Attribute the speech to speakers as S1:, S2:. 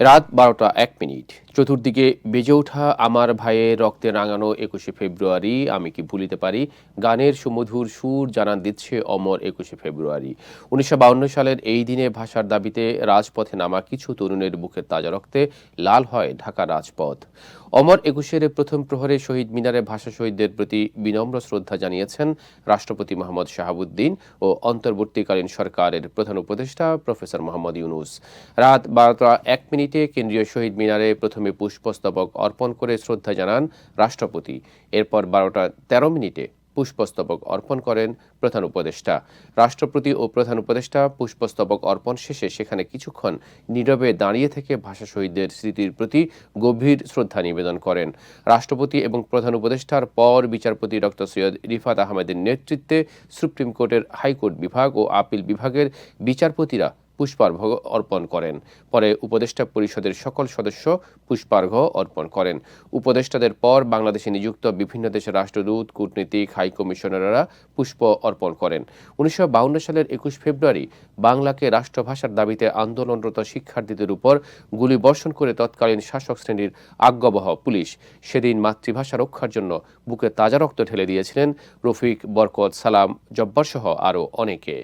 S1: রাত বারোটা এক মিনিট। চতুর্দিকে বেজে ওঠা আমার ভাইয়ের রক্তে রাঙানো একুশে ফেব্রুয়ারি, আমি কি ভুলিতে পারি? গানের সুমধুর সুর জানান দিচ্ছে অমর একুশে ফেব্রুয়ারি। উনিশশো সালের এই দিনে ভাষার দাবিতে রাজপথে নামা কিছু তরুণের বুকের তাজা রক্তে লাল হয় ঢাকা রাজপথ। অমর একুশের প্রথম প্রহরে শহীদ মিনারে ভাষা শহীদদের প্রতি বিনম্র শ্রদ্ধা জানিয়েছেন রাষ্ট্রপতি মোহাম্মদ শাহাবুদ্দিন ও অন্তর্বর্তীকালীন সরকারের প্রধান উপদেষ্টা প্রফেসর মোহাম্মদ ইউনুস। রাত বারোটা এক মিনিটে কেন্দ্রীয় শহীদ মিনারে প্রথমে পুষ্পস্তবক অর্পণ করে শ্রদ্ধা জানান রাষ্ট্রপতি। এরপর বারোটা তেরো মিনিটে পুষ্পস্তবক অর্পণ করেন প্রধান উপদেষ্টা। রাষ্ট্রপতি ও প্রধান উপদেষ্টা পুষ্পস্তবক অর্পণ শেষে সেখানে কিছুক্ষণ নীরবে দাঁড়িয়ে থেকে ভাষা শহীদদের স্মৃতির প্রতি গভীর শ্রদ্ধা নিবেদন করেন। রাষ্ট্রপতি এবং প্রধান উপদেষ্টার পর বিচারপতি ডক্টর সৈয়দ রিফাত আহমেদের নেতৃত্বে সুপ্রিম কোর্টের হাইকোর্ট বিভাগ ও আপিল বিভাগের বিচারপতিরা পুষ্পার্ঘ অর্পণ করেন। পরে উপদেষ্টা পরিষদের সকল সদস্য পুষ্পার্ঘ অর্পণ করেন। উপদেষ্টাদের পর বাংলাদেশে নিযুক্ত বিভিন্ন দেশের রাষ্ট্রদূত, কূটনীতিক, হাই কমিশনাররা পুষ্প অর্পণ করেন। উনিশশো সালের একুশ ফেব্রুয়ারি বাংলাকে রাষ্ট্রভাষার দাবিতে আন্দোলনরত শিক্ষার্থীদের উপর গুলি বর্ষণ করে তৎকালীন শাসক শ্রেণির আজ্ঞাবহ পুলিশ। সেদিন মাতৃভাষা রক্ষার জন্য বুকে তাজা রক্ত ঢেলে দিয়েছিলেন রফিক বরকত সালাম জব্বার সহ আরও অনেকে।